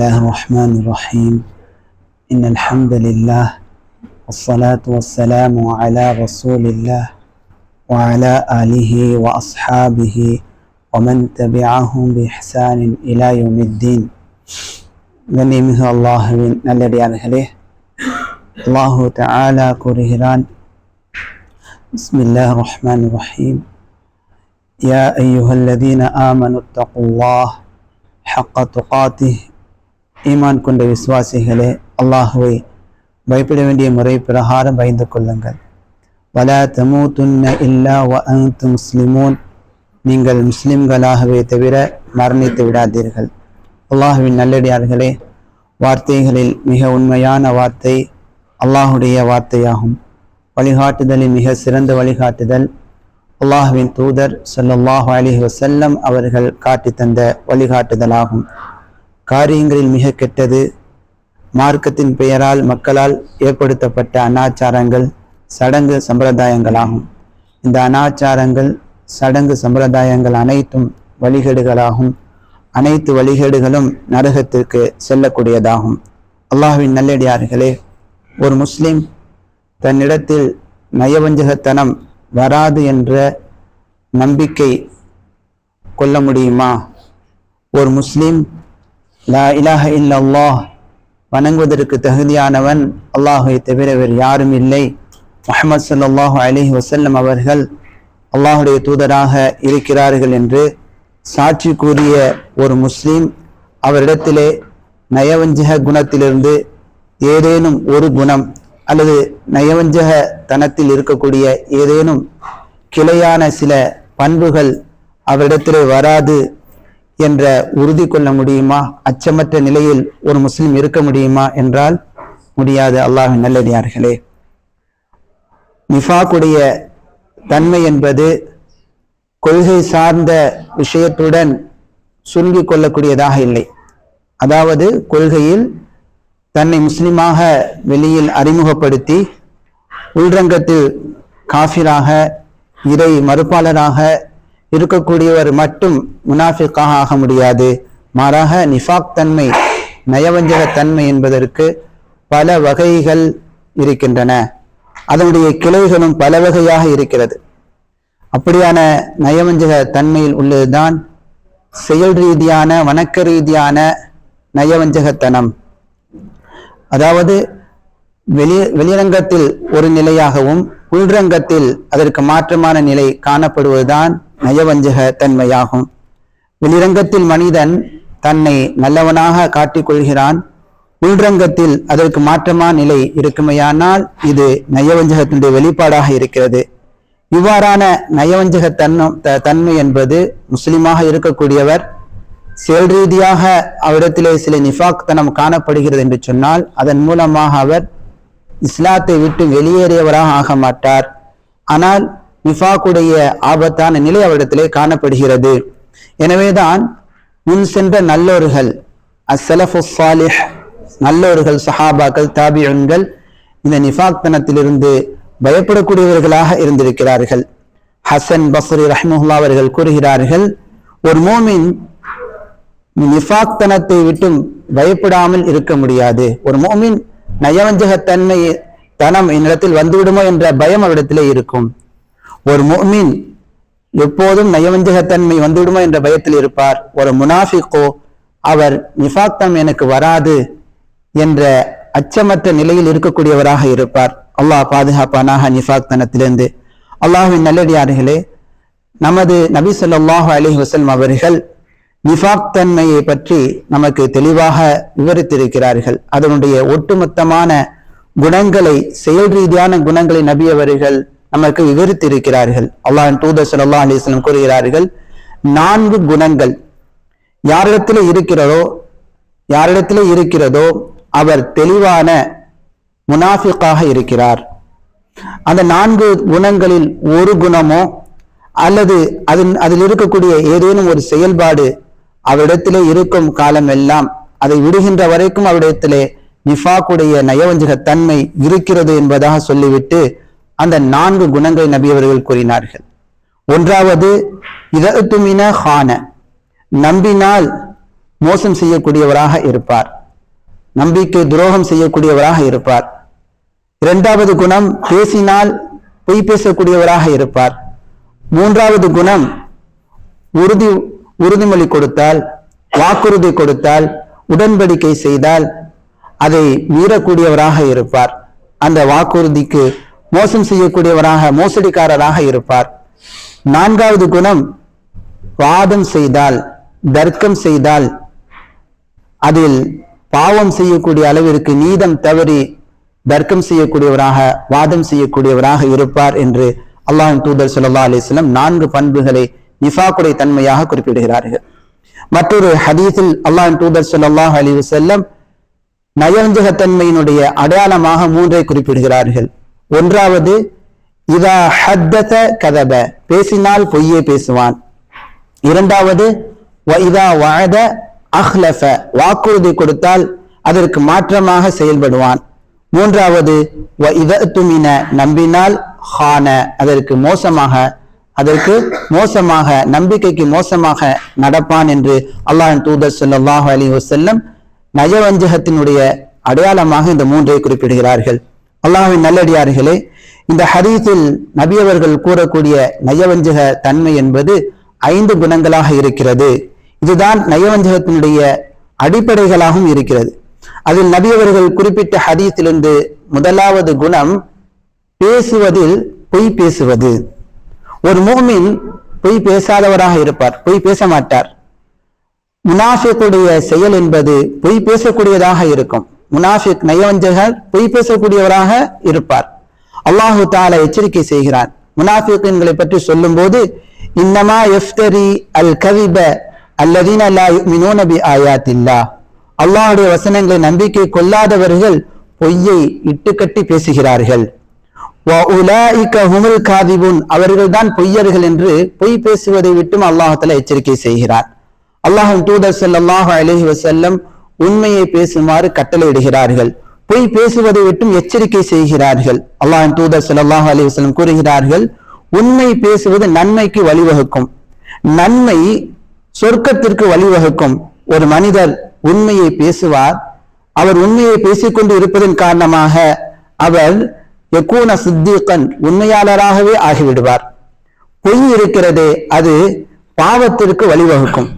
الله الرحمن الرحيم إن الحمد لله والصلاة والسلام على رسول الله وعلى آله وأصحابه ومن تبعهم بإحسان إلى يوم الدين கண்ணியமிகு அல்லாஹுவின் நல்லடியார்களே அல்லாஹு தஆலா கூறுகிறான் பிஸ்மில்லாஹ் ரஹ்மான் ரஹீம் يا أيها الذين آمنوا اتقوا الله حق تقاته ஈமான் கொண்ட விசுவாசிகளே அல்லாஹுவை பயப்பட வேண்டிய முறை பிரகாரம் பயந்து கொள்ளுங்கள். வலா தமூதுன்ன இல்லா வ முஸ்லிமூன். நீங்கள் முஸ்லிம்களாகவே தவிர மரணித்து விடாதீர்கள். அல்லாஹுவின் நல்லடியார்களே வார்த்தைகளில் மிக உண்மையான வார்த்தை அல்லாஹுடைய வார்த்தையாகும். வழிகாட்டுதலின் மிக சிறந்த வழிகாட்டுதல் அல்லாஹுவின் தூதர் ஸல்லல்லாஹு அலைஹி செல்லம் அவர்கள் காட்டி தந்த வழிகாட்டுதலாகும். காரியங்களில் மிக கெட்டது மார்க்கத்தின் பெயரால் மக்களால் ஏற்படுத்தப்பட்ட அனாச்சாரங்கள் சடங்கு சம்பிரதாயங்களாகும். இந்த அனாச்சாரங்கள் சடங்கு சம்பிரதாயங்கள் அனைத்தும் வழிகேடுகளாகும். அனைத்து வழிகேடுகளும் நரகத்திற்கு செல்லக்கூடியதாகும். அல்லாஹ்வின் நல்லடியார்களே ஒரு முஸ்லிம் தன்னிடத்தில் நயவஞ்சகத்தனம் வராது என்ற நம்பிக்கை கொள்ள முடியுமா? ஒரு முஸ்லீம் லா இலாஹ இல்லல்லாஹ். வணங்குவதற்கு தகுதியானவன் அல்லாஹை தவிர வேறு யாரும் இல்லை. முஹம்மது சல்லாஹு அலைஹி வசல்லம் அவர்கள் அல்லாஹுடைய தூதராக இருக்கிறார்கள் என்று சாட்சி கூறிய ஒரு முஸ்லீம் அவரிடத்திலே நயவஞ்சக குணத்திலிருந்து ஏதேனும் ஒரு குணம் அல்லது நயவஞ்சக தனத்தில் இருக்கக்கூடிய ஏதேனும் கிளையான சில பண்புகள் அவரிடத்திலே வராது என்ற உறுதி கொள்ள முடியுமா? அச்சமற்ற நிலையில் ஒரு முஸ்லிம் இருக்க முடியுமா என்றால் முடியாது. அல்லாஹின் நல்லடியார்களே. நிஃபாக்குடைய தன்மை என்பது கொள்கை சார்ந்த விஷயத்துடன் சுருங்கிக் கொள்ளக்கூடியதாக இல்லை. அதாவது கொள்கையில் தன்னை முஸ்லிமாக வெளியில் அறிமுகப்படுத்தி உள்ரங்கத்தில் காஃபிராக இறை மறுப்பாளராக இருக்கக்கூடியவர் மட்டும் முனாஃபிக்காக ஆக முடியாது. மாறாக நிஃபாக் தன்மை நயவஞ்சக தன்மை என்பதற்கு பல வகைகள் இருக்கின்றன. அதனுடைய கிளைகளும் பல வகையாக இருக்கிறது. அப்படியான நயவஞ்சக தன்மையில் உள்ளதுதான் செயல் ரீதியான வணக்க ரீதியான நயவஞ்சகத்தனம். அதாவது வெளி வெளிரங்கத்தில் ஒரு நிலையாகவும் உள்ரங்கத்தில் அதற்கு மாற்றமான நிலை காணப்படுவதுதான் நயவஞ்சக தன்மையாகும். வெளிரங்கத்தில் மனிதன் தன்னை நல்லவனாக காட்டிக் கொள்கிறான் உள்ரங்கத்தில் அதற்கு மாற்றமான நிலை இருக்குமையானால் இது நயவஞ்சகத்தினுடைய வெளிப்பாடாக இருக்கிறது. இவ்வாறான நயவஞ்சக தன்னம் த- தன்மை என்பது முஸ்லிமாக இருக்கக்கூடியவர் செயல் ரீதியாக அவரிடத்திலே சில நிஃபாக் தனம் காணப்படுகிறது என்று சொன்னால் அதன் மூலமாக அவர் இஸ்லாத்தை விட்டு வெளியேறியவராக ஆக மாட்டார். ஆனால் நிஃபாக்குடைய ஆபத்தான நிலை அவரிடத்திலே காணப்படுகிறது. எனவேதான் முன் சென்ற நல்லோர்கள் அஸ்ஸலஃபு சாலிஹ் நல்லோர்கள் சஹாபாக்கள் தாபியன்கள் இந்த நிஃபாக்தனத்திலிருந்து பயப்படக்கூடியவர்களாக இருந்திருக்கிறார்கள். ஹசன் பஸ்ரி ரஹ்முல்லா அவர்கள் கூறுகிறார்கள் ஒரு மோமின் நிஃபாக்தனத்தை விட்டும் பயப்படாமல் இருக்க முடியாது. ஒரு மோமின் நயவஞ்சகத்தன்மை தனம் என்னிடத்தில் வந்துவிடுமோ என்ற பயம் அவரிடத்திலே இருக்கும். ஒரு மோமின் எப்போதும் நயவஞ்சகத்தன்மை வந்துவிடுமோ என்ற பயத்தில் இருப்பார். ஒரு முனாஃபிக்கோ அவர் நிஃபாக்தன் எனக்கு வராது என்ற அச்சமற்ற நிலையில் இருக்கக்கூடியவராக இருப்பார். அல்லாஹ் பாதுகாப்பானாக நிஃபாக்தனத்திலிருந்து அல்லாஹின் நல்லடியார்களே நமது நபி சொல்லாஹு அலி வசல்ம் அவர்கள் நிஃபாக் தன்மையை பற்றி நமக்கு தெளிவாக விவரித்திருக்கிறார்கள். அதனுடைய ஒட்டுமொத்தமான குணங்களை செயல் ரீதியான குணங்களை நபி அவர்கள் நமக்கு விவரித்திருக்கிறார்கள். அல்லாஹ் தூதர் ஸல்லல்லாஹு அலிஸ்லம் கூறுகிறார்கள் நான்கு குணங்கள் யாரிடத்தில் இருக்கிறதோ யாரிடத்தில் இருக்கிறதோ அவர் தெளிவான முனாஃபிக்காக இருக்கிறார். அந்த நான்கு குணங்களில் ஒரு குணமோ அல்லது அதில் அதில் இருக்கக்கூடிய ஏதேனும் ஒரு செயல்பாடு அவரிடத்திலே இருக்கும் காலம் எல்லாம் அதை விடுகின்ற வரைக்கும் அவரிடத்திலே நிஃபாக்குடைய நயவஞ்சக தன்மை இருக்கிறது என்பதாக சொல்லிவிட்டு அந்த நான்கு குணங்களை நபி அவர்கள் கூறினார்கள். ஒன்றாவது இதத்துமின ஹான. நம்பினால் மோசம் செய்யக்கூடியவராக இருப்பார். நம்பிக்கை துரோகம் செய்யக்கூடியவராக இருப்பார். இரண்டாவது குணம் பேசினால் பொய் பேசக்கூடியவராக இருப்பார். மூன்றாவது குணம் உறுதி உறுதிமொழி கொடுத்தால் வாக்குறுதி கொடுத்தால் உடன்படிக்கை செய்தால் அதை மீறக்கூடியவராக இருப்பார். அந்த வாக்குறுதிக்கு மோசம் செய்யக்கூடியவராக மோசடிக்காரராக இருப்பார். நான்காவது குணம் வாதம் செய்தால் தர்க்கம் செய்தால் அதில் பாவம் செய்யக்கூடிய அளவிற்கு நீதம் தவறி தர்க்கம் செய்யக்கூடியவராக வாதம் செய்யக்கூடியவராக இருப்பார் என்று அல்லாஹ் தூதர் ஸல்லல்லாஹு அலிஸ்லம் நான்கு பண்புகளை நிஃபாக்குடைய தன்மையாக குறிப்பிடுகிறார்கள். மற்றொரு ஹதீஸில் அல்லாஹின் தூதர் சொல்லாஹ் அலி வசல்லம் நயவஞ்சகத்தன்மையினுடைய அடையாளமாக மூன்றை குறிப்பிடுகிறார்கள். ஒன்றாவது இதா ஹத்தத கதப பேசினால் பொய்யே பேசுவான். இரண்டாவது இதா வாழத அஹ்லஃப வாக்குறுதி கொடுத்தால் அதற்கு மாற்றமாக செயல்படுவான். மூன்றாவது வ இத துமின நம்பினால் ஹான அதற்கு மோசமாக அதற்கு மோசமாக நம்பிக்கைக்கு மோசமாக நடப்பான் என்று அல்லாஹ் தூதர் சொல்லாஹு அலி வசல்லம் நயவஞ்சகத்தினுடைய அடையாளமாக இந்த மூன்றை குறிப்பிடுகிறார்கள். அல்லாஹின் நல்லடியார்களே இந்த ஹரீஸில் நபியவர்கள் கூறக்கூடிய நயவஞ்சக தன்மை என்பது ஐந்து குணங்களாக இருக்கிறது. இதுதான் நயவஞ்சகத்தினுடைய அடிப்படைகளாகவும் இருக்கிறது. அதில் நபியவர்கள் குறிப்பிட்ட ஹதீஸிலிருந்து முதலாவது குணம் பேசுவதில் பொய் பேசுவது. ஒரு மூமின் பொய் பேசாதவராக இருப்பார் பொய் பேச மாட்டார் முனாஃபிக்குடைய செயல் என்பது பொய் பேசக்கூடியதாக இருக்கும். முனாஃபிக் நயவஞ்சகர் பொய் பேசக்கூடியவராக இருப்பார். அல்லாஹு தாலா எச்சரிக்கை செய்கிறான். முனாஃபிக்களை பற்றி சொல்லும்போது இன்னமா எஃப்தரி அல் கவிப அல்லதீன லா மினோனபி பி ஆயாத்தில்லா. அல்லாஹுடைய வசனங்களை நம்பிக்கை கொள்ளாதவர்கள் பொய்யை இட்டுக்கட்டி பேசுகிறார்கள். காதிபுன். அவர்கள் தான் பொய்யர்கள் என்று பொய் பேசுவதை விட்டும் அல்லாஹத்துல எச்சரிக்கை செய்கிறார். அல்லாஹின் தூதர் செல்லல்லாஹ் அலஹி வசல்லம் உண்மையை பேசுமாறு கட்டளையிடுகிறார்கள். பொய் பேசுவதை விட்டும் எச்சரிக்கை செய்கிறார்கள். அல்லாஹின் தூதர் செல்லல்லாஹ் அலி வசல்லம் கூறுகிறார்கள் உண்மை பேசுவது நன்மைக்கு வழிவகுக்கும். நன்மை சொர்க்கத்திற்கு வழிவகுக்கும். ஒரு மனிதர் உண்மையை பேசுவார். அவர் உண்மையை பேசிக்கொண்டு இருப்பதன் காரணமாக அவர் யக்கூன சித்தீக்கன் உண்மையாளராகவே ஆகிவிடுவார். பொய் இருக்கிறதே அது பாவத்திற்கு வழிவகுக்கும்.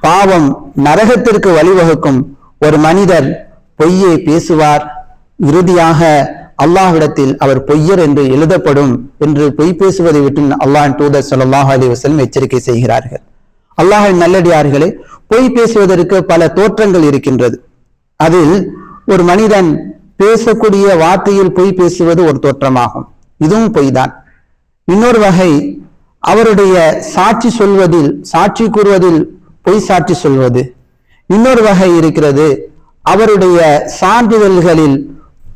பாவம் நரகத்திற்கு வழிவகுக்கும். ஒரு மனிதர் பொய்யை பேசுவார். இறுதியாக அல்லாஹ்விடத்தில் அவர் பொய்யர் என்று எழுதப்படும் என்று பொய் பேசுவதை விட்டு அல்லாஹ் தூதர் சொல்லாஹ் அலைஹி வஸல்லம் எச்சரிக்கை செய்கிறார்கள். அல்லாஹின் நல்லடியார்களே பொய் பேசுவதற்கு பல தோற்றங்கள் இருக்கின்றது. அதில் ஒரு மனிதன் பேசக்கூடிய வார்த்தையில் பொய் பேசுவது ஒரு தோற்றமாகும். இதுவும் பொய் தான் இன்னொரு வகை அவருடைய சாட்சி சொல்வதில் சாட்சி கூறுவதில் பொய் சாட்சி சொல்வது. இன்னொரு வகை இருக்கிறது அவருடைய சான்றிதழ்களில்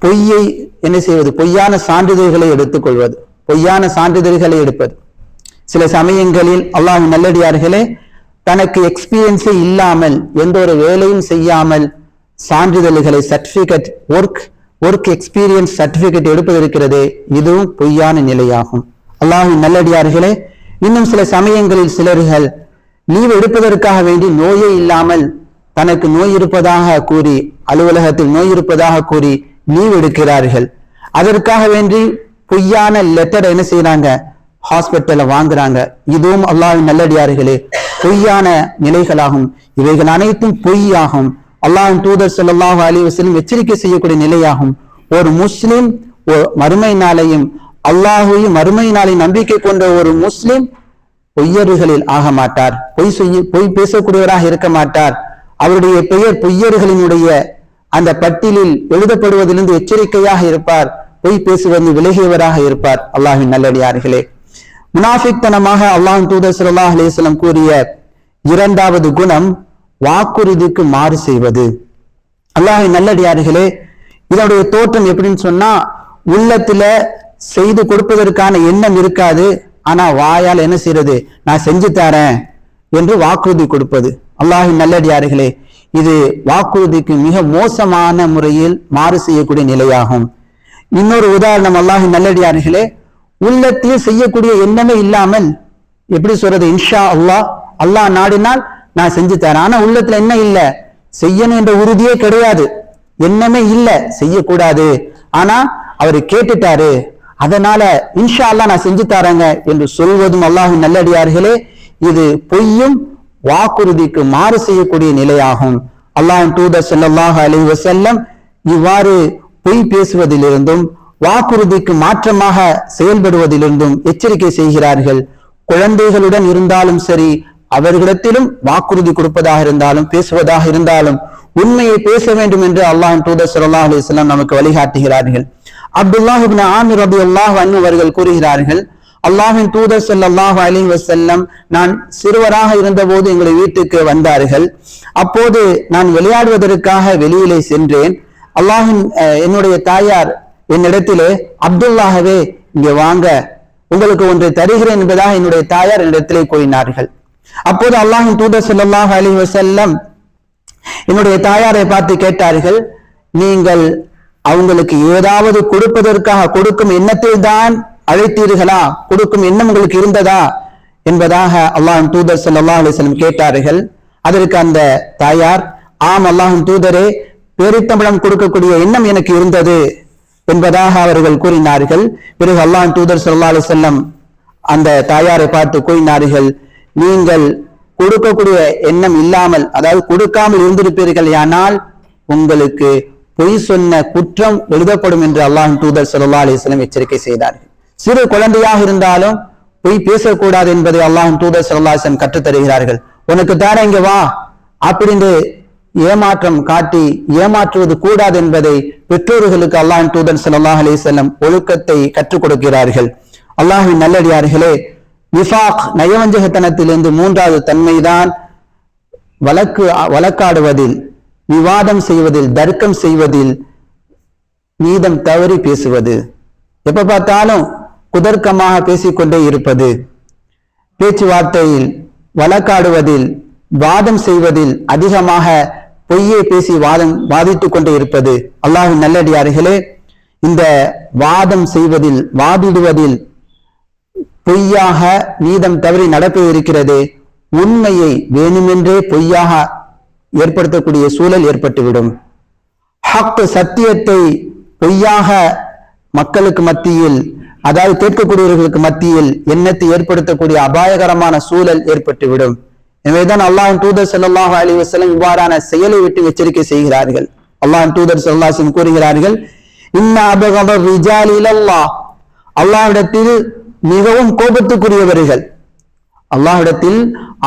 பொய்யை என்ன செய்வது பொய்யான சான்றிதழ்களை எடுத்துக்கொள்வது. பொய்யான சான்றிதழ்களை எடுப்பது. சில சமயங்களில் அல்லாஹ் நல்லடியார்களே தனக்கு எக்ஸ்பீரியன்ஸே இல்லாமல் எந்த ஒரு வேலையும் செய்யாமல் சான்றிதழ்களை certificate work work experience certificate எடுப்பதற்கிறது இதுவும் பொய்யான நிலையாகும். அல்லாஹின் நல்லடியார்களே இன்னும் சில சமயங்களில் சிலர்கள் லீவ் எடுப்பதற்காக வேண்டி நோயே இல்லாமல் தனக்கு நோய் இருப்பதாக கூறி அலுவலகத்தில் நோய் இருப்பதாக கூறி லீவ் எடுக்கிறார்கள். அதற்காக வேண்டி பொய்யான லெட்டர் என்ன செய்யறாங்க ஹாஸ்பிட்டல்ல வாங்குறாங்க. இதுவும் அல்லாஹ்வின் நல்லடியார்களே பொய்யான நிலைகளாகும். இவைகள் அனைத்தும் பொய்யாகும். அல்லாஹ்வின் தூதர் ஸல்லல்லாஹு அலி வசலம் எச்சரிக்கை செய்யக்கூடிய நிலையாகும். ஒரு முஸ்லிம் மறுமை நாளையும் அல்லாஹையும் மறுமை நாளை நம்பிக்கை கொண்ட ஒரு முஸ்லிம் பொய்யர்களில் ஆக மாட்டார். பொய் செய்ய பொய் பேசக்கூடியவராக இருக்க மாட்டார். அவருடைய பெயர் பொய்யர்களினுடைய அந்த பட்டியலில் எழுதப்படுவதிலிருந்து எச்சரிக்கையாக இருப்பார். பொய் பேசுவது விலகியவராக இருப்பார். அல்லாஹின் நல்லடியார்களே. முனாஃபிக்தனமாக அல்லாஹ் தூதர் சல்லாஹ் அலைஹி கூறிய இரண்டாவது குணம் வாக்குறுதிக்கு மாறு செய்வது. அல்லாஹ்வின் நல்லடியார்களே இதனுடைய தோற்றம் எப்படின்னு சொன்னா உள்ளத்துல செய்து கொடுப்பதற்கான எண்ணம் இருக்காது ஆனா வாயால் என்ன செய்யறது நான் செஞ்சு தரேன் என்று வாக்குறுதி கொடுப்பது. அல்லாஹின் நல்லடியார்களே இது வாக்குறுதிக்கு மிக மோசமான முறையில் மாறு செய்யக்கூடிய நிலையாகும். இன்னொரு உதாரணம் அல்லாஹின் நல்லடியார்களே உள்ளத்தில் செய்யக்கூடிய எண்ணமே இல்லாமல் எப்படி சொல்றது? இன்ஷா அல்லாஹ் அல்லாஹ் நாடினால் நான் செஞ்சு தரேன். ஆனா உள்ளத்துல என்ன இல்ல? செய்யணும் என்ற உறுதியே கிடையாது. என்னமே இல்ல. செய்யக்கூடாது. ஆனா அவரு கேட்டுட்டாரு. அதனால இன்ஷா அல்லா நான் செஞ்சு தரேங்க என்று சொல்வதும் அல்லாஹின் நல்லடியார்களே இது பொய்யும் வாக்குறுதிக்கு மாறு செய்யக்கூடிய நிலையாகும். அல்லாஹின் தூதர் ஸல்லல்லாஹு அலி வசல்லம் இவ்வாறு பொய் பேசுவதிலிருந்தும் வாக்குறுதிக்கு மாற்றமாக செயல்படுவதிலிருந்தும் எச்சரிக்கை செய்கிறார்கள். குழந்தைகளுடன் இருந்தாலும் சரி அவர்களிடத்திலும் வாக்குறுதி கொடுப்பதாக இருந்தாலும் பேசுவதாக இருந்தாலும் உண்மையை பேச வேண்டும் என்று அல்லாஹ் தூதர் ஸல்லல்லாஹு அலிஸ்லாம் நமக்கு வழிகாட்டுகிறார்கள். அப்துல்லாஹிபின் ஆமிர் அபி அல்லாஹ் அன்னு அவர்கள் கூறுகிறார்கள் அல்லாஹின் தூதர் சொல்லாஹ் அலி வசல்லம் நான் சிறுவராக இருந்தபோது எங்களை வீட்டுக்கு வந்தார்கள். அப்போது நான் விளையாடுவதற்காக வெளியிலே சென்றேன். அல்லாஹின் அஹ், என்னுடைய தாயார் என்னிடத்திலே அப்துல்லாஹவே இங்கே வாங்க. உங்களுக்கு ஒன்றை தருகிறேன் என்பதாக என்னுடைய தாயார் என்னிடத்திலே கூறினார்கள். அப்போது அல்லாஹின் தூதர் ஸல்லல்லாஹு அலி வசல்லம் என்னுடைய தாயாரை பார்த்து கேட்டார்கள் நீங்கள் அவங்களுக்கு ஏதாவது கொடுப்பதற்காக கொடுக்கும் எண்ணத்தில் தான் அழைத்தீர்களா? கொடுக்கும் எண்ணம் உங்களுக்கு இருந்ததா? என்பதாக அல்லாஹின் தூதர் ஸல்லல்லாஹு அலைஹி கேட்டார்கள். அதற்கு அந்த தாயார் ஆம் அல்லாஹின் தூதரே பேரித்தமிழம் கொடுக்கக்கூடிய எண்ணம் எனக்கு இருந்தது என்பதாக அவர்கள் கூறினார்கள். பிறகு அல்லாஹ் தூதர் ஸல்லல்லாஹு அலைஹி அந்த தாயாரை பார்த்து கூறினார்கள் நீங்கள் கொடுக்கக்கூடிய எண்ணம் இல்லாமல் அதாவது கொடுக்காமல் இருந்திருப்பீர்கள் ஆனால் உங்களுக்கு பொய் சொன்ன குற்றம் எழுதப்படும் என்று அல்லாஹ் தூதர் சல்லா அலிஸ்லம் எச்சரிக்கை செய்தார்கள். சிறு குழந்தையாக இருந்தாலும் பொய் பேசக்கூடாது என்பதை அல்லாஹ் தூதர் ஸல்லல்லாஹு அலைஹி கற்றுத் தருகிறார்கள் உனக்கு தானே இங்க வா அப்படின்னு ஏமாற்றம் காட்டி ஏமாற்றுவது கூடாது என்பதை பெற்றோர்களுக்கு அல்லாஹ் தூதர் சல்லாஹ் அலிசல்லம் ஒழுக்கத்தை கற்றுக் கொடுக்கிறார்கள். அல்லாஹின் நல்லடியார்களே விஃபாக் நயவஞ்சகத்தனத்திலிருந்து மூன்றாவது தன்மைதான் வழக்கு வழக்காடுவதில் விவாதம் செய்வதில் தர்க்கம் செய்வதில் நீதம் தவறி பேசுவது. எப்ப பார்த்தாலும் குதர்க்கமாக பேசிக்கொண்டே இருப்பது. பேச்சுவார்த்தையில் வழக்காடுவதில் வாதம் செய்வதில் அதிகமாக பொய்யை பேசி வாதம் வாதித்துக் கொண்டே இருப்பது. அல்லாஹின் நல்லடியார்களே இந்த வாதம் செய்வதில் வாதிடுவதில் பொய்யாக நீதம் தவறி நடப்பது இருக்கிறது. உண்மையை வேணுமென்றே பொய்யாக ஏற்படுத்தக்கூடிய சூழல் ஏற்பட்டுவிடும். ஹக்கு சத்தியத்தை பொய்யாக மக்களுக்கு மத்தியில் அதாவது கேட்கக்கூடியவர்களுக்கு மத்தியில் எண்ணத்தை ஏற்படுத்தக்கூடிய அபாயகரமான சூழல் ஏற்பட்டுவிடும். எனவேதான் அல்லாஹின் தூதர் செல்லாஹ் அலி வசலம் இவ்வாறான செயலை விட்டு எச்சரிக்கை செய்கிறார்கள். அல்லாஹின் தூதர் செல்லாசின் கூறுகிறார்கள் இன்ன அபகம் ரிஜால் அல்லாஹ் அல்லாஹ்விடத்தில் மிகவும் கோபத்துக்குரியவர்கள். அல்லாஹிடத்தில்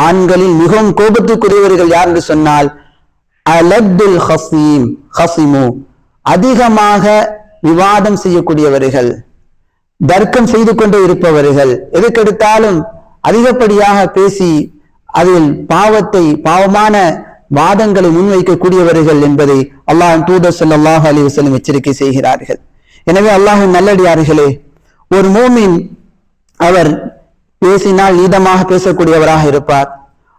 ஆண்களில் மிகவும் கோபத்துக்குரியவர்கள் யார் என்று சொன்னால் அலப்துல் ஹசீம் ஹசிமு அதிகமாக விவாதம் செய்யக்கூடியவர்கள் தர்க்கம் செய்து கொண்டே இருப்பவர்கள். எதுக்கெடுத்தாலும் அதிகப்படியாக பேசி அதில் பாவத்தை பாவமான வாதங்களை முன்வைக்கக்கூடியவர்கள் என்பதை அல்லாஹ் தூதர் சொல்லாஹ் அலி வசலம் எச்சரிக்கை செய்கிறார்கள். எனவே அல்லாஹின் நல்லடியார்களே ஒரு மூமின் அவர் பேசினால் நீதமாக பேசக்கூடியவராக இருப்பார்.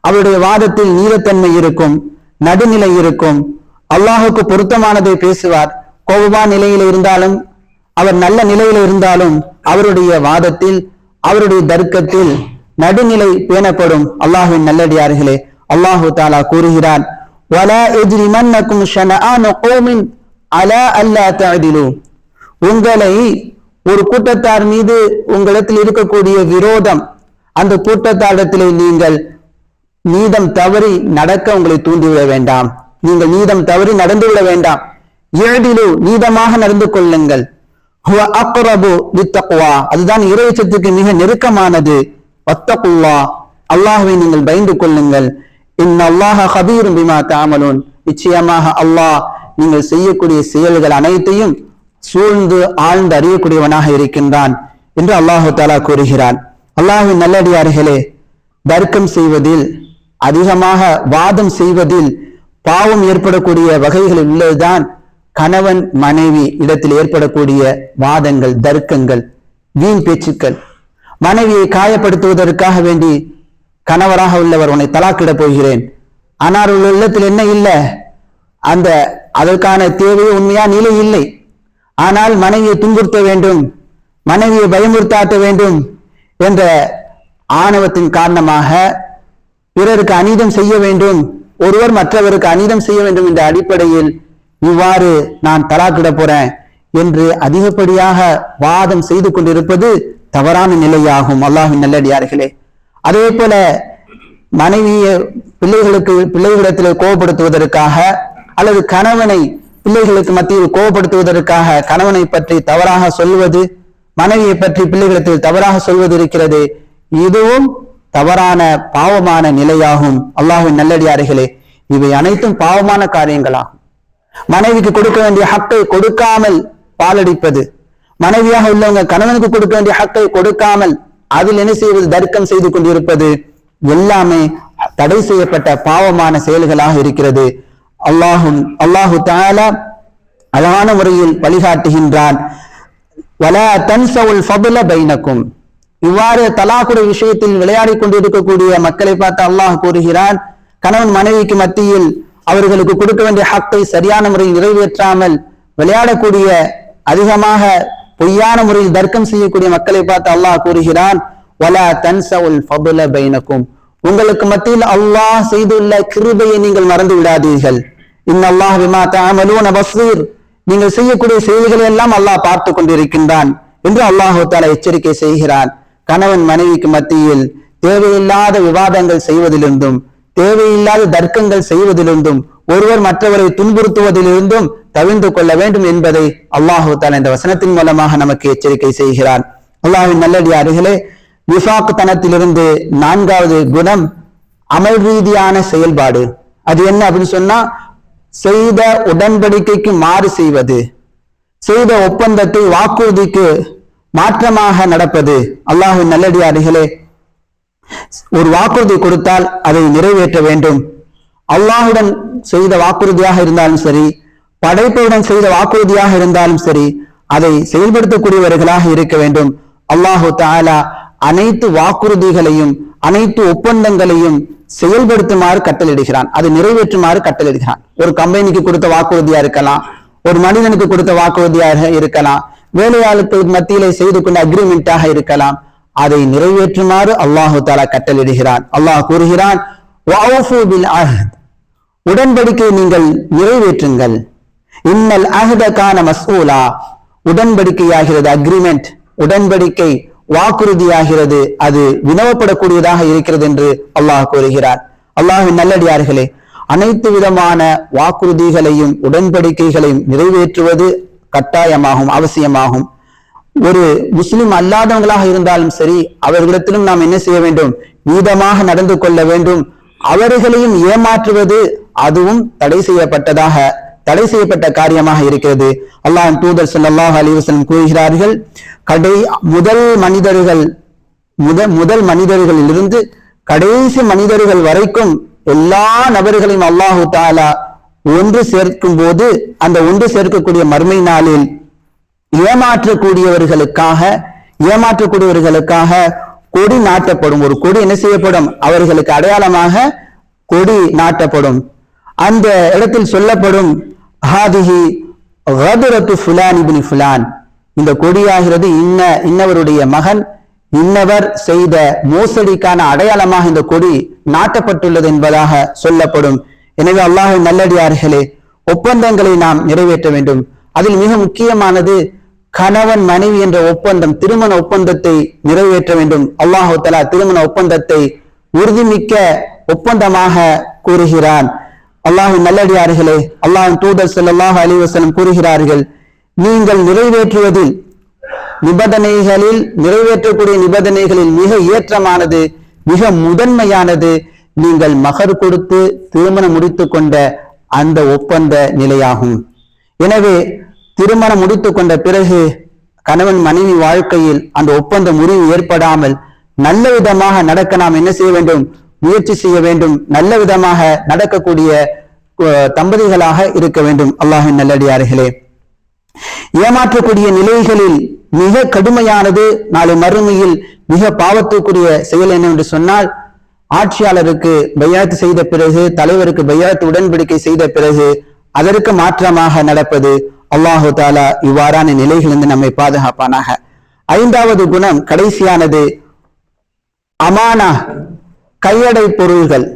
அவருடைய வாதத்தில் நீதத்தன்மை இருக்கும் நடுநிலை இருக்கும். அல்லாஹுக்கு பொருத்தமானதை பேசுவார். கோபமான நிலையில இருந்தாலும் அவர் நல்ல நிலையில இருந்தாலும் அவருடைய வாதத்தில் அவருடைய தர்க்கத்தில் நடுநிலை பேணப்படும் அல்லாஹுவின் நல்லடியார்களே. அல்லாஹு தாலா கூறுகிறார் உங்களை ஒரு கூட்டத்தார் மீது உங்களிடத்தில் இருக்கக்கூடிய விரோதம் அந்த கூட்டத்தாரிடத்திலே நீங்கள் நீதம் தவறி நடக்க உங்களை தூண்டிவிட வேண்டாம். நீங்கள் நீதம் தவறி நடந்து விட வேண்டாம். ஏழிலு நீதமாக நடந்து கொள்ளுங்கள். அதுதான் இறைச்சத்துக்கு மிக நெருக்கமானது. வத்தகுல்லா. அல்லாஹுவை நீங்கள் பயந்து கொள்ளுங்கள். இன் அல்லாஹ ஹபீரும் பிமா தாமலூன் நிச்சயமாக அல்லாஹ் நீங்கள் செய்யக்கூடிய செயல்கள் அனைத்தையும் சூழ்ந்து ஆழ்ந்து அறியக்கூடியவனாக இருக்கின்றான் என்று அல்லாஹு தாலா கூறுகிறான். அல்லாஹ்வின் நல்லடியார்களே தர்க்கம் செய்வதில் அதிகமாக வாதம் செய்வதில் பாவம் ஏற்படக்கூடிய வகைகளில் உள்ளதுதான் கணவன் மனைவி இடத்தில் ஏற்படக்கூடிய வாதங்கள் தர்க்கங்கள் வீண் பேச்சுக்கள். மனைவியை காயப்படுத்துவதற்காக வேண்டி கணவராக உள்ளவர் உன்னை தலாக்கிட போகிறேன். ஆனால் உள்ள இல்லத்தில் என்ன இல்லை? அந்த அதற்கான தேவை உண்மையா நிலை இல்லை. ஆனால் மனைவியை துன்புறுத்த வேண்டும் மனைவியை பயமுறுத்தாட்ட வேண்டும் என்ற ஆணவத்தின் காரணமாக பிறருக்கு அநீதம் செய்ய வேண்டும் ஒருவர் மற்றவருக்கு அநீதம் செய்ய வேண்டும் என்ற அடிப்படையில் இவ்வாறு நான் தலாக்கிட போறேன் என்று அதிகப்படியாக வாதம் செய்து கொண்டிருப்பது தவறான நிலையாகும். அல்லாஹின் நல்லடியார்களே. அதே போல மனைவியை பிள்ளைகளுக்கு பிள்ளைகளிடத்தில் கோபப்படுத்துவதற்காக அல்லது கணவனை பிள்ளைகளுக்கு மத்தியில் கோபப்படுத்துவதற்காக கணவனை பற்றி தவறாக சொல்வது மனைவியை பற்றி பிள்ளைகளுக்கு தவறாக சொல்வது இருக்கிறது. இதுவும் தவறான பாவமான நிலையாகும். அல்லாஹின் நல்லடியார்களே இவை அனைத்தும் பாவமான காரியங்களாகும். மனைவிக்கு கொடுக்க வேண்டிய ஹக்கை கொடுக்காமல் பாலடிப்பது மனைவியாக உள்ளவங்க கணவனுக்கு கொடுக்க வேண்டிய ஹக்கை கொடுக்காமல் அதில் என்ன செய்வது தர்க்கம் செய்து கொண்டிருப்பது எல்லாமே தடை செய்யப்பட்ட பாவமான செயல்களாக இருக்கிறது. அல்லாஹும் அல்லாஹு தாலா அழகான முறையில் வழிகாட்டுகின்றான். பைனக்கும். இவ்வாறு தலாக்குடைய விஷயத்தில் விளையாடி கொண்டிருக்கக்கூடிய மக்களை பார்த்து அல்லாஹ் கூறுகிறான் கணவன் மனைவிக்கு மத்தியில் அவர்களுக்கு கொடுக்க வேண்டிய ஹக்கை சரியான முறையில் நிறைவேற்றாமல் விளையாடக்கூடிய அதிகமாக பொய்யான முறையில் தர்க்கம் செய்யக்கூடிய மக்களை பார்த்து அல்லாஹ் கூறுகிறான் பைனக்கும். உங்களுக்கு மத்தியில் அல்லாஹ் செய்துள்ள கிருபையை நீங்கள் மறந்து விடாதீர்கள். இன்னல்லாஹ் விமா தாமலூன பஸ்வீர் நீங்கள் செய்யக்கூடிய செயல்களை எல்லாம் அல்லாஹ் பார்த்து கொண்டிருக்கின்றான் என்று அல்லாஹு தாலா எச்சரிக்கை செய்கிறான். கணவன் மனைவிக்கு மத்தியில் தேவையில்லாத விவாதங்கள் செய்வதிலிருந்தும் தேவையில்லாத தர்க்கங்கள் செய்வதிலிருந்தும் ஒருவர் மற்றவரை துன்புறுத்துவதிலிருந்தும் தவிர்ந்து கொள்ள வேண்டும் என்பதை அல்லாஹு தாலா இந்த வசனத்தின் மூலமாக நமக்கு எச்சரிக்கை செய்கிறான். அல்லாஹின் நல்லடியார்களே விஃபாக் தனத்திலிருந்து நான்காவது குணம் அமல் ரீதியான செயல்பாடு. அது என்ன அப்படின்னு சொன்னா செய்த உடன்படிக்கைக்கு மாறு செய்வது செய்த ஒப்பந்தத்தை வாக்குறுதிக்கு மாற்றமாக நடப்பது. அல்லாஹின் நல்லடியார்களே ஒரு வாக்குறுதி கொடுத்தால் அதை நிறைவேற்ற வேண்டும். அல்லாஹுடன் செய்த வாக்குறுதியாக இருந்தாலும் சரி படைப்புடன் செய்த வாக்குறுதியாக இருந்தாலும் சரி அதை செயல்படுத்தக்கூடியவர்களாக இருக்க வேண்டும். அல்லாஹு தாலா அனைத்து வாக்குறுதிகளையும் அனைத்து ஒப்பந்தங்களையும் செயல்படுத்துமாறு கட்டளையிடுகிறான். அது நிறைவேற்றுமாறு கட்டளையிடுகிறான். ஒரு கம்பெனிக்கு கொடுத்த வாக்குறுதியா இருக்கலாம் ஒரு மனிதனுக்கு கொடுத்த வாக்குறுதியாக இருக்கலாம் வேலையாளர்கள் மத்தியிலே செய்து கொண்ட அக்ரிமெண்டாக இருக்கலாம். அதை நிறைவேற்றுமாறு அல்லாஹு தாலா கட்டளிடுகிறான் அல்லாஹ் கூறுகிறான் உடன்படிக்கை உடன்படிக்கையை நீங்கள் நிறைவேற்றுங்கள். இன்னல் அஹ்த கான உடன்படிக்கையாகிறது அக்ரிமெண்ட் உடன்படிக்கை வாக்குறுதியாகிறது. அது வினவப்படக்கூடியதாக இருக்கிறது என்று அல்லாஹ் கூறுகிறார். அல்லாஹின் நல்லடியார்களே அனைத்து விதமான வாக்குறுதிகளையும் உடன்படிக்கைகளையும் நிறைவேற்றுவது கட்டாயமாகும் அவசியமாகும். ஒரு முஸ்லிம் அல்லாதவங்களாக இருந்தாலும் சரி அவர்களிடத்திலும் நாம் என்ன செய்ய வேண்டும்? நீதமாக நடந்து கொள்ள வேண்டும். அவர்களையும் ஏமாற்றுவது அதுவும் தடை செய்யப்பட்டதாக தடை செய்யப்பட்ட காரியமாக இருக்கிறது. அல்லாஹ் தூதர் சல்லாஹ் அலிவசன் கூறுகிறார்கள் கடை முதல் மனிதர்கள் முதல் முதல் மனிதர்களிலிருந்து கடைசி மனிதர்கள் வரைக்கும் எல்லா நபர்களையும் அல்லாஹு தாலா ஒன்று சேர்க்கும் போது அந்த ஒன்று சேர்க்கக்கூடிய மர்மை நாளில் ஏமாற்றக்கூடியவர்களுக்காக ஏமாற்றக்கூடியவர்களுக்காக கொடி நாட்டப்படும். ஒரு கொடி என்ன செய்யப்படும்? அவர்களுக்கு அடையாளமாக கொடி நாட்டப்படும். அந்த இடத்தில் சொல்லப்படும் ஹாதிஹி கதுரத்து ஃபுலான் இப்னி ஃபுலான். இந்த கொடியாகிறது இன்ன இன்னவருடைய மகன் இன்னவர் செய்த மோசடிக்கான அடையாளமாக இந்த கொடி நாட்டப்பட்டுள்ளது என்பதாக சொல்லப்படும். எனவே அல்லாஹ் நல்லடியார்களே ஒப்பந்தங்களை நாம் நிறைவேற்ற வேண்டும். அதில் மிக முக்கியமானது கணவன் மனைவி என்ற ஒப்பந்தம் திருமண ஒப்பந்தத்தை நிறைவேற்ற வேண்டும். அல்லாஹு தலா திருமண ஒப்பந்தத்தை உறுதிமிக்க ஒப்பந்தமாக கூறுகிறான். அல்லாஹின் நல்லடியார்களே அல்லாஹின் தூதர் ஸல்லல்லாஹு அலைஹி கூறுகிறார்கள் நீங்கள் நிறைவேற்றுவதில் நிபந்தனைகளில் நிறைவேற்றக்கூடிய நிபந்தனைகளில் மிக ஏற்றமானது மிக முதன்மையானது நீங்கள் மகர் கொடுத்து திருமணம் முடித்துக் கொண்ட அந்த ஒப்பந்த நிலையாகும். எனவே திருமணம் முடித்துக் கொண்ட பிறகு கணவன் மனைவி வாழ்க்கையில் அந்த ஒப்பந்த முறிவு ஏற்படாமல் நல்ல விதமாக நடக்க நாம் என்ன செய்ய வேண்டும்? முயற்சி செய்ய வேண்டும். நல்ல விதமாக நடக்கக்கூடிய தம்பதிகளாக இருக்க வேண்டும். அல்லாஹின் நல்லடியார்களே. ஏமாற்றக்கூடிய நிலைகளில் மிக கடுமையானது நாளை மறுமையில் மிக பாவத்துக்குரிய செயல் என்னவென்று சொன்னால் ஆட்சியாளருக்கு பையாத்து செய்த பிறகு தலைவருக்கு பையாத்து உடன்படிக்கை செய்த பிறகு அதற்கு மாற்றமாக நடப்பது அல்லாஹு தாலா இவ்வாறான நிலைகளிலிருந்து நம்மை பாதுகாப்பானாக. ஐந்தாவது குணம் கடைசியானது அமானா கையடை பொருள்கள்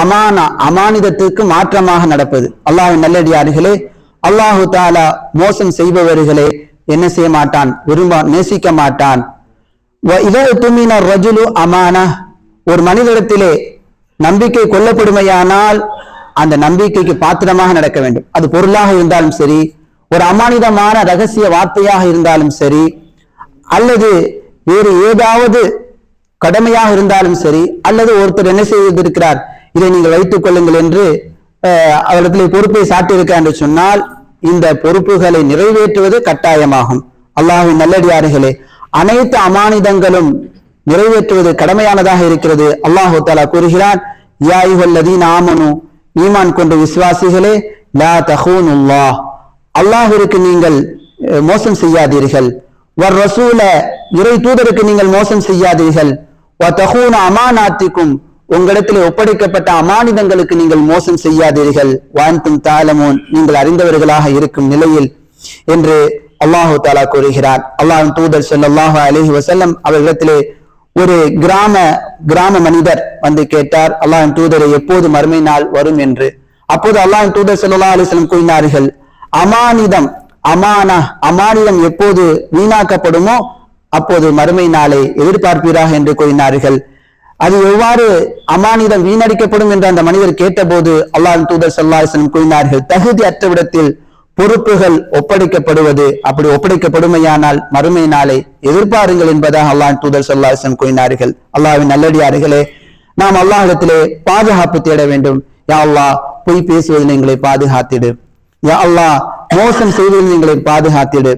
அமானா அமானிதத்திற்கு மாற்றமாக நடப்பது. அல்லாஹின் நல்லடியார்களே அல்லாஹு தாலா மோசம் செய்பவர்களே என்ன செய்ய மாட்டான்? விரும்ப நேசிக்க மாட்டான். ரஜுலு அமானா. ஒரு மனிதனிடத்திலே நம்பிக்கை கொல்லப்படுமையானால் அந்த நம்பிக்கைக்கு பாத்திரமாக நடக்க வேண்டும். அது பொருளாக இருந்தாலும் சரி ஒரு அமானிதமான ரகசிய வார்த்தையாக இருந்தாலும் சரி அல்லது வேறு ஏதாவது கடமையாக இருந்தாலும் சரி அல்லது ஒருத்தர் என்ன செய்திருக்கிறார் இதை நீங்கள் வைத்துக் கொள்ளுங்கள் என்று அவரிடத்தில் பொறுப்பை சாட்டியிருக்க என்று சொன்னால் இந்த பொறுப்புகளை நிறைவேற்றுவது கட்டாயமாகும். அல்லாஹின் நல்லடியார்களே அனைத்து அமானிதங்களும் நிறைவேற்றுவது கடமையானதாக இருக்கிறது. அல்லாஹு தாலா கூறுகிறான் யா அய்யுஹல்லதீன ஆமனு ஈமான் கொண்ட விசுவாசிகளே லா தஹூனுல்லாஹ். அல்லாஹிற்கு நீங்கள் மோசம் செய்யாதீர்கள். வர் ரசூல இறை தூதருக்கு நீங்கள் மோசம் செய்யாதீர்கள். வ அமானாத்திக்கும் உங்களிடத்தில் ஒப்படைக்கப்பட்ட அமானிதங்களுக்கு நீங்கள் மோசம் செய்யாதீர்கள். வான்தும் தாலமோன் நீங்கள் அறிந்தவர்களாக இருக்கும் நிலையில் என்று அல்லாஹு தாலா கூறுகிறார். அல்லாஹின் தூதர் ஸல்லல்லாஹு அலஹி வசல்லம் அவர்களிடத்திலே ஒரு கிராம கிராம மனிதர் வந்து கேட்டார் அல்லாஹின் தூதரை எப்போது மறுமை நாள் வரும் என்று? அப்போது அல்லாஹின் தூதர் ஸல்லல்லாஹு அலிஸ்லம் கூறினார்கள் அமானிதம் அமானா அமானிதம் எப்போது வீணாக்கப்படுமோ அப்போது மறுமை நாளை எதிர்பார்ப்பீராக என்று கூறினார்கள். அது எவ்வாறு அமானிதம் வீணடிக்கப்படும் என்று அந்த மனிதர் கேட்டபோது அல்லாஹ் தூதர் சல்லாஹன் கூறினார்கள். தகுதி அற்றவிடத்தில் பொறுப்புகள் ஒப்படைக்கப்படுவது அப்படி ஒப்படைக்கப்படுமையானால் மறுமை நாளை எதிர்பாருங்கள் என்பதாக அல்லாஹ் தூதர் சல்லாஹன் கூறினார்கள். அல்லாவின் நல்லடியார்களே நாம் அல்லாஹிடத்திலே பாதுகாப்பு தேட வேண்டும். யா அல்லாஹ் பொய் பேசுவதில் எங்களை பாதுகாத்திடு. யா அல்லாஹ் மோசம் செய்வதில் எங்களை பாதுகாத்திடு.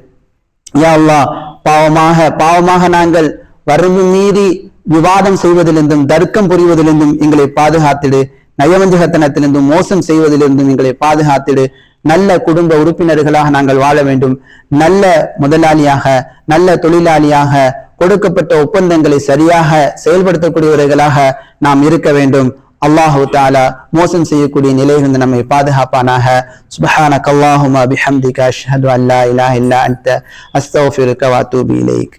யா அல்லாஹ் பாவமாக பாவமாக நாங்கள் வரம்பு மீறி விவாதம் செய்வதிலிருந்தும் தர்க்கம் புரிவதிலிருந்தும் எங்களை பாதுகாத்திடு. நயவஞ்சகத்தனத்திலிருந்தும் மோசம் செய்வதிலிருந்தும் எங்களை பாதுகாத்திடு. நல்ல குடும்ப உறுப்பினர்களாக நாங்கள் வாழ வேண்டும். நல்ல முதலாளியாக நல்ல தொழிலாளியாக கொடுக்கப்பட்ட ஒப்பந்தங்களை சரியாக செயல்படுத்தக்கூடியவர்களாக நாம் இருக்க வேண்டும். அல்லாஹு தாலா மோசம் செய்யக்கூடிய நிலையிலிருந்து நம்மை பாதுகாப்பானாக சுபஹானக அல்லாஹுமா பிஹம்திக அஷ்ஹது அல்லா இலாஹ இல்லா அன்த அஸ்தக்ஃபிருக வ அத்தூபு இலைக்